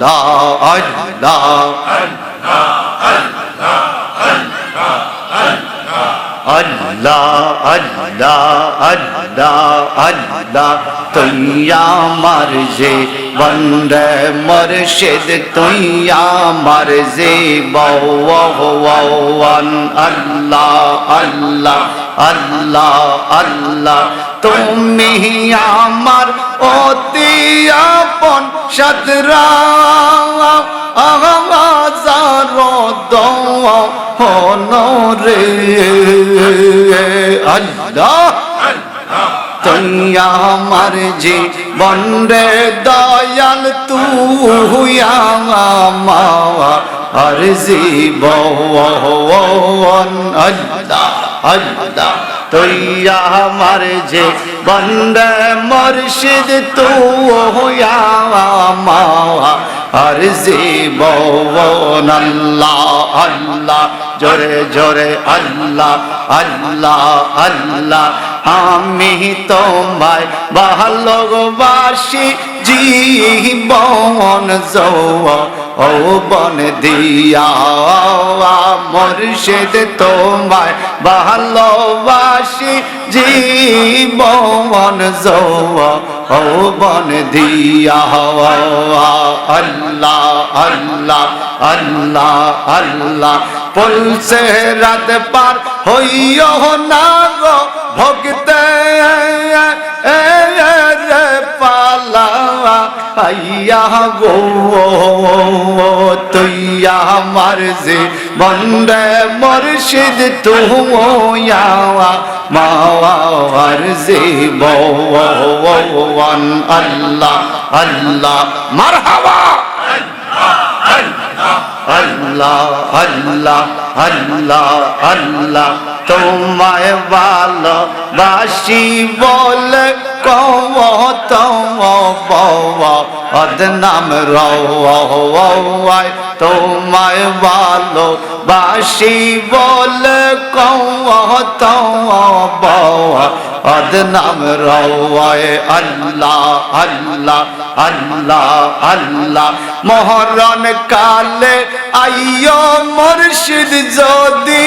আল্লাহ আল্লাহ আল্লাহ আল্লাহ আল্লাহ আল্লাহ তুই আমার যে বন্দে মরশিদ তুই আমার যে বওয়ান আল্লাহ আল্লাহ আল্লাহ আল্লাহ, তুমি আমার অতি আপন আগাজার দনরে আল্লাহ তুই আমার যে বন্ডে দয়াল, তুই আমার জীবন আল্লাহ। আল্লাহ তুই আমার যে বন্ডে মর্শিদ তুই আমার আর জীবন আল্লাহ আল্লাহ, জোরে জোরে, আল্লাহ আল্লাহ আল্লাহ। আমি তোমায় ভালোবাসি জীবন যৌ বন দিয়া মর্ষিদ তোমায় ভালোবাসি। জীবন যৌ বন দিয়া, আল্লাহ আল্লাহ আল্লাহ আল্লাহ। পলসে রাত পার হইও না গো, ভক্তে পালা আইয়া গো তুই আমার যে বন্দে মর্শিদ তুয়া মাওয়ার যে বওয়ান। আল্লাহ আল্লাহ, মারহাবা! আল্লাহ আল্লাহ আল্লাহ আল্লাহ। তোমায় ভালোবাসি বলে কব তম বদনাম রায় তোমায় ভালোবাসি বলে কব তম বদনাম রায় আল্লাহ আল্লাহ আল্লাহ আল্লাহ। মহরণ কালে আইয় মুর্শিদ যদি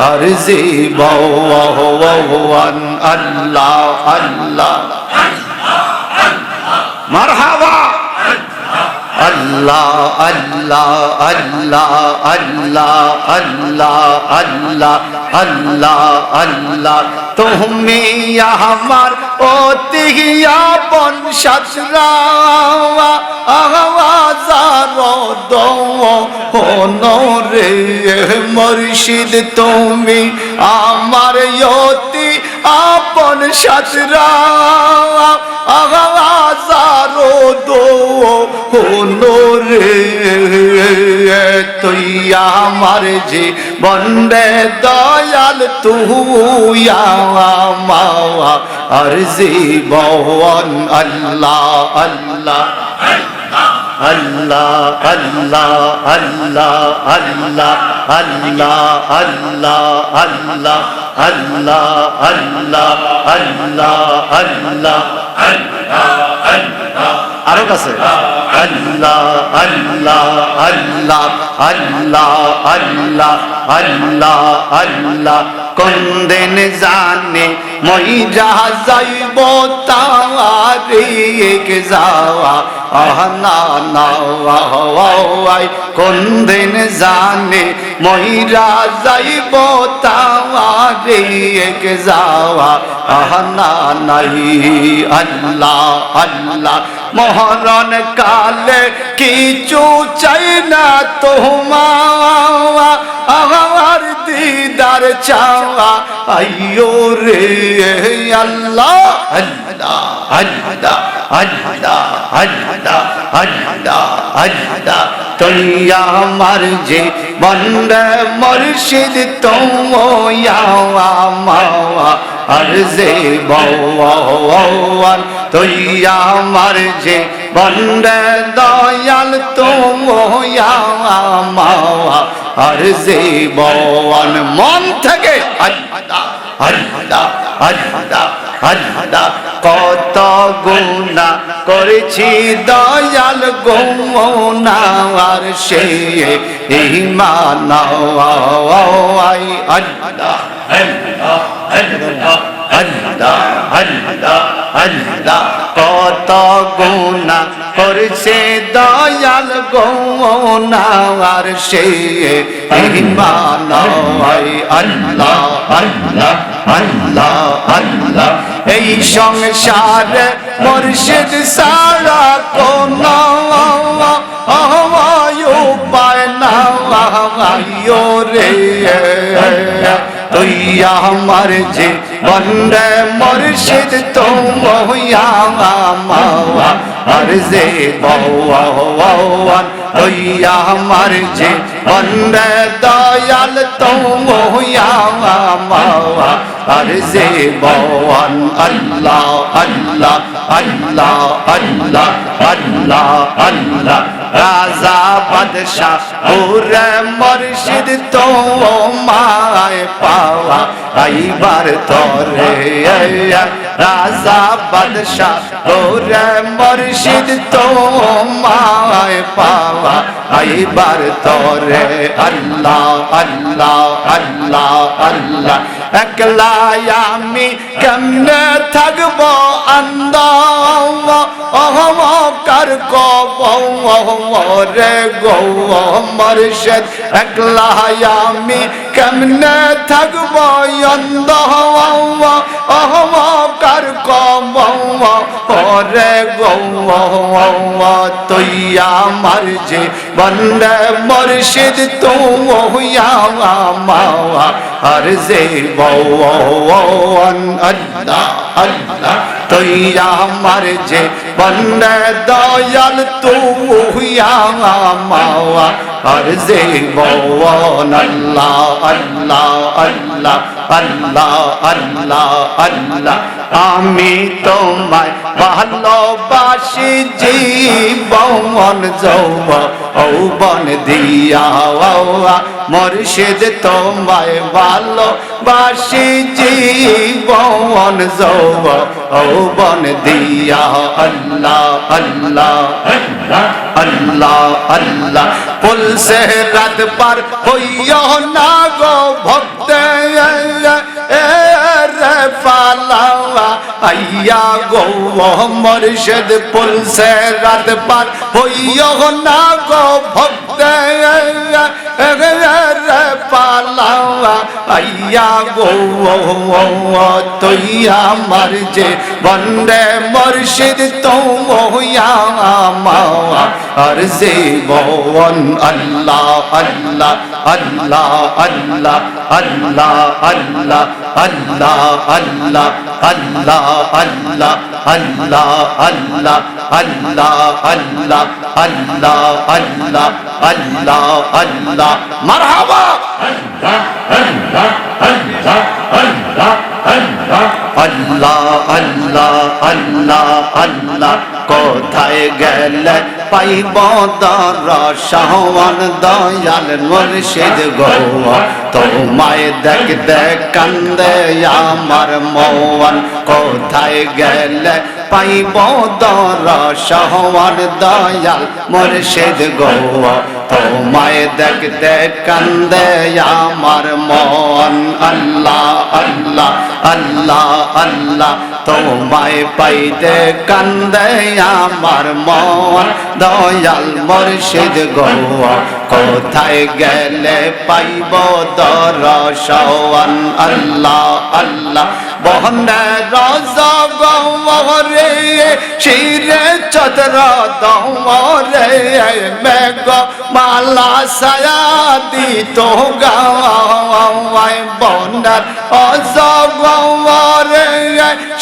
أرزي وهو أن الله الله مرحبا আল্লাহ আল্লাহ আল্লাহ আল্লাহ আল্লাহ আল্লাহ আল্লাহ আল্লাহ। তুমি আমার অতি আপন সাতরা আওয়াজার রে মর্শিদ, তুমি আমার অতি আপন সাতরা আওয়াজার দো রে। তুই আমার যে বন্ডে দয়াল, তুই মাওয়া আর জীবন আল্লাহ আল্লাহ আল্লাহ আল্লাহ আল্লাহ আল্লাহ আল্লাহ আল্লাহ আল্লাহ। আল্লাহ আল্লাহ আল্লাহ আল্লাহ আরও কাছে। আল্লাহ আল্লাহ আল্লাহ আল্লাহ আল্লাহ। আল্লাহ আল্লাহ কোন দিন জানে মই যা যাইব তারিক যাওয়া আহনা নাওয়াই কোন দিন জানে মহিরা যাইব তারিক যাওয়া আহনা নাই আল্লাহ আল্লাহ মহরণ কালে কিছু চাই না তোমার দিদার চাওয়া। আইও রে আল্লাহ আল্লাহ আল্লাহ আল্লাহ আল্লাহ আল্লাহ আল্লাহ। তুই আমার যে বন্দ মর্শিদ তোয়া মাওয়া আরজে বাওয়াল তুই আমার যে বন্দ দয়াল তোয়া মাওয়া আর বওয়ান মন থেকে কত গুণা করেছি দয়াল গুণা আর সে ইমান আই আল্লাহ আল্লাহ আল্লাহ আল্লাহ আল্লাহ কত গুণা করছে দয়াল গুণা আর সে আই আল্লাহ আল্লাহ আল্লাহ আল্লাহ। এই সংসারে মুর্শিদ সারা কোন উপায় না রে। তুই আমার যে বন্ডে মুর্শিদ তো মহিয়া মাওয়া। আর যে বওয়ান তুই আমার যে বন্ডে, দয়াল তো মহিয়া মাওয়া। আর যে বওয়ান আল্লাহ আল্লাহ আল্লাহ আল্লাহ আল্লাহ আল্লাহ। রাজা বাদশাহ, ওরে মুর্শিদ তো মায় পাওয়া। আইবার তরে রাজা বাদশাহ, ওরে মুর্শিদ তো মায় পাওয়া। আইবার তরে আল্লাহ আল্লাহ আল্লাহ আল্লাহ। একলাই আমি কেমনে থাকব আন্দ অহমকার কবরে গৌমর শেদ একলাই আমি কেমনে থাকব অন্ধ অহমকার কবরে গৌম তৈয়া মার যে বন্দে মর্শিদ তুম মা আর যে अल्लाह अल्लाह तुया मर जे बन दयाल तू मुहिया मावा अर्जे बवन अल्लाह अल्लाह अल्लाह अल्लाह अल्लाह अल्लाह आमी तुम्हारे ভালোবাসি জীবন যৌব ঔবন দিয়া মর্ষিদ তোমায় ভালোবাসি জীবন যৌব ঔবন দিয়া। আল্লাহ আল্লাহ আল্লাহ আল্লাহ। পুল সে রাত পার হইয় না গো ভক্ত রে পালাওয়া আইয়া গো মর্ষদ পুল সে রাত পার হইয় না গো, ভক্ত পালাওয়া। আইয়া গো তুই আমার যে বন্দে মর্শিদ তো মহিয়া মাওয়া। আর যে বন, আল্লাহ আল্লাহ আল্লাহ আল্লাহ আল্লাহ আল্লাহ আল্লাহ আল্লাহ আল্লাহ আল্লাহ আল্লাহ আল্লাহ আল্লাহ আল্লাহ আল্লাহ আল্লাহ আল্লাহ আল্লাহ মারহাবা আল্লাহ আল্লাহ আল্লাহ আল্লাহ কোথায় গেলে পাইব দরসাওয়ান দয়াল, মুর্শিদ গো তোমায় দেখতে কান্দে আমার মৌয়ান, কোথায় গেলে পাইব দরসাওয়ান দয়াল, মুর্শিদ গো তোমায় দেখতে কান্দে আমার মন আল্লাহ আল্লাহ আল্লাহ আল্লাহ। তোমায় পাইতে কান্দে আমার মন। দয়াল মুর্শিদ গো কোথায় গেলে পাইব দরসওয়ান আল্লাহ আল্লাহ, বহনে রজগরে শিরে চতর দরে মেঘ মালা সায়া দিত গাওয়াই বহনের অজগরে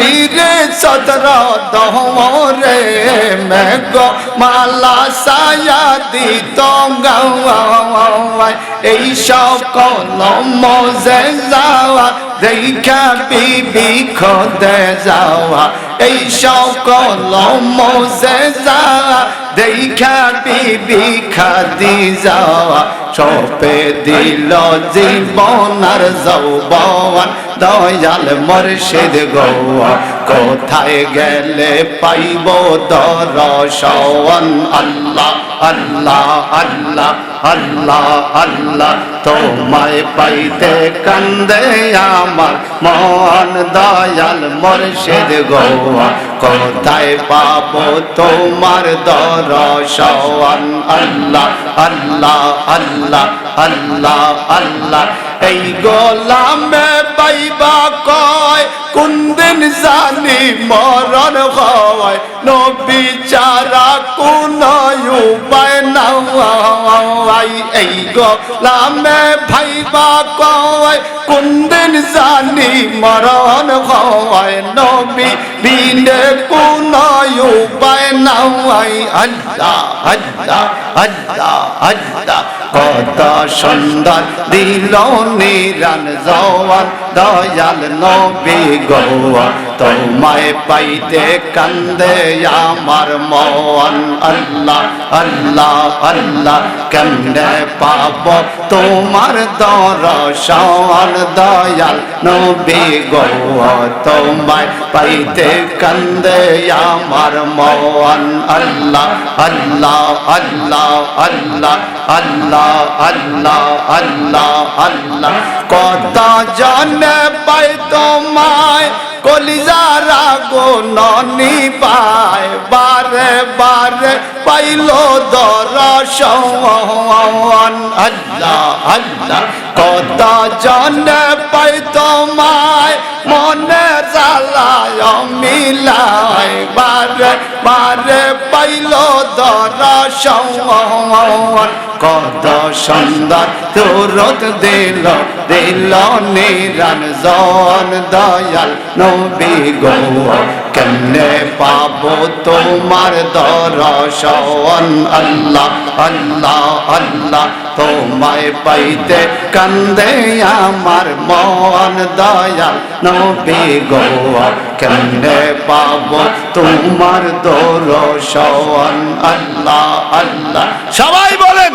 শিরে চতর দরে মেঘ মালা সায়া দিত গাওয়াই। এই সকল মজে যাওয়া, দেখা বিবি খদে যাওয়া। এই সকল মজে যাওয়া, দেখা বিবি খাদি যাওয়া। চপে দিল জীবন আর যৌবন দয়াল মর্শিদ গৌয়া, কোথায় গেলে পাইব দরশন? আল্লাহ আল্লাহ আল্লাহ আল্লাহ আল্লাহ, তোমায় পাইতে কান্দে আমার মন দয়াল মর্শিদ গৌয়া, কোথায় পাবো তোমার দরশন? আল্লাহ আল্লাহ আল্লাহ আল্লাহ আল্লাহ এই গোলামে পাইবা কয়, কোন দিন জানি মরণ হয়? নবী চারা কোন উপায় নাই। এই গোলামে ভাইবা কয়, কোন দিন জানি মরণ হয়? নবী বিনে কোন উপায় নাই। আল্লাহ আল্লাহ। আল্লাহ আল্লাহ। কত সুন্দর দিল নিরান জওয়ান। দয়াল নবী গৌয়া, তোমায় পাইতে কান্দে আমার মন। আল্লাহ আল্লাহ আল্লাহ, কেমনে পাব তোমার দরশন? দয়াল নবী গৌয়া, তোমায় পাইতে কান্দে আমার মন। আল্লাহ আল্লাহ আল্লাহ আল্লাহ আল্লাহ আল্লাহ আল্লাহ আল্লাহ। কথা জানে পাই তোমায়। কলিজারা গো ননি পায়, বারে বারে পাইল দরশন। আল্লাহ আল্লাহ কত জনে পাই তোমায়, মনে জ্বালায় মিলায়। বারে বারে পাইল দরশন। কত সুন্দর তুরত দিল দিল নিরান জন দয়াল। নবী গো। কেমনে পাবো তোমার দরশন? আল্লাহ আল্লাহ আল্লাহ, তোমায় পাইতে কান্দে আমার মন দয়াল নবী গো। কেমনে পাবো তোমার দরশন? আল্লাহ আল্লাহ, সবাই বলেন।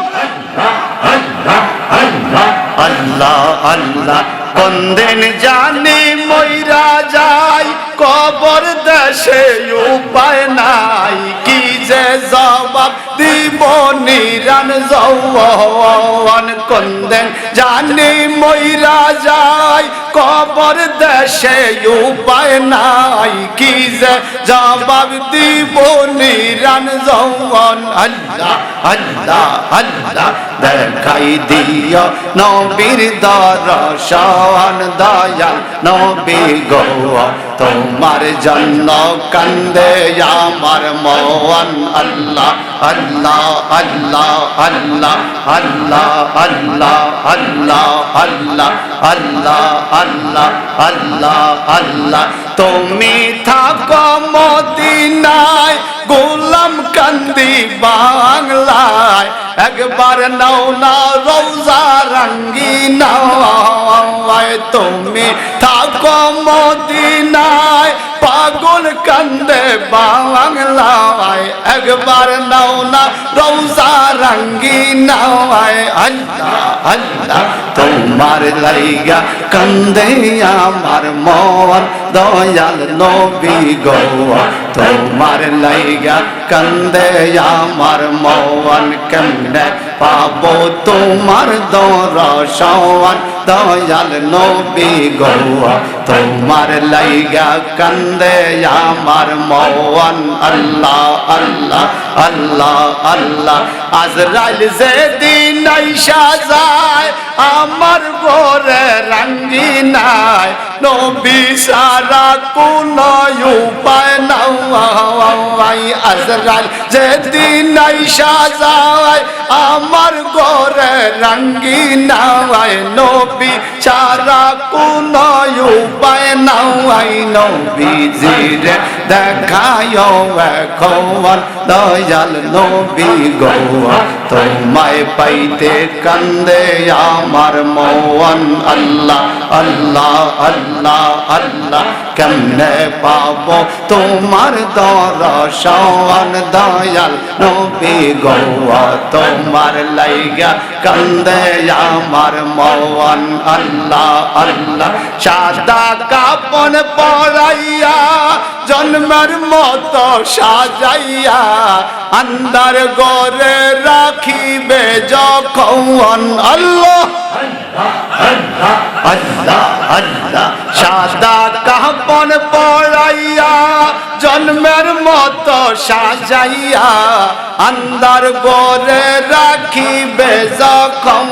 আল্লাহ আল্লাহ, কোনদিন জানি মইরা যাই, কবর দেশে উপায় নাই। কি যে জবাব দিব নিরান যৌবন কন্দেন। জানি মইরা যাই কবর দেশে উপায় নাই কি যে জবাব দিব নিরান যৌবন আল্লাহ আল্লাহ আল্লাহ দেখাই দিও নবীর দরশন দয়াল নবী গো তোমার জন্য কান্দে আমার মন আল্লাহ আল্লাহ আল্লাহ আল্লাহ আল্লাহ আল্লাহ আল্লাহ আল্লাহ আল্লাহ আল্লাহ আল্লাহ আল্লাহ তুমি থাকো মদিনায়, গোলাম কান্দি বাংলায়। একবার নাও না রোজা রঙ্গিনায় তুমি থাকো মদিনায় পাগল কান্দে বাংলায়, একবার নাও না রৌজা রঙ্গি নাও আল্লাহ তোমার লাইগা কান্দে আমার মর দয়াল নবী গো তোমার লাইগা কান্দে আমার মন কেমনে পাবো? তোমার দরশন দয়াল নবী গৌয়া। তোমার লাইগা কান্দে আমার মওয়ান আল্লাহ আল্লাহ। আল্লাহ আল্লাহ। আজরাইল যেদিন আইসা যায়, আমার গোরে রঙ্গি নাই। নবী সারা কোন উপায় নাই। আজরাইল যেদিন আইসা যায়, আমার গোরে রঙ্গি নাই। নবী সারা কোন উপায় নাই। নবী জিরে দেখায় এখন দয়াল নবী গৌয়া, তোমায় পাইতে কান্দে আমার মৌন আল্লাহ আল্লাহ আল্লাহ আল্লাহ। কেমনে পাবো তোমার দরশন দয়াল নবী গৌয়া, তোমার লাইগা কান্দে আমার মৌন আল্লাহ আল্লাহ। সাদা কাপন পড়াইয়া জন্মের মতো সাজাইয়া আন্দার গরে রাখিবে যখন আল্লাহ। সাদা কাপন পড়াইয়া জন্মের মতো সাজাইয়া আন্দার গরে রাখিবে যখন।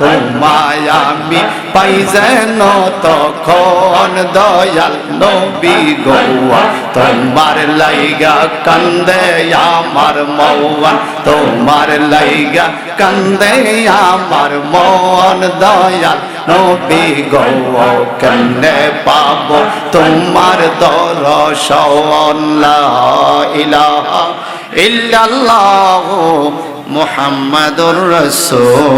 তোমায় আমি পাই যেন তখন দয়াল নবী গৌয়া। তোমার লাইগা কান্দে আমার মৌয়ান তোমার লাইগা কান্দে আমার মন দয়াল নবী গৌ কেমনে পাব? তোমার লা ইলাহা ইল্লাল্লাহ মুহাম্মাদুর রাসূলুল্লাহ।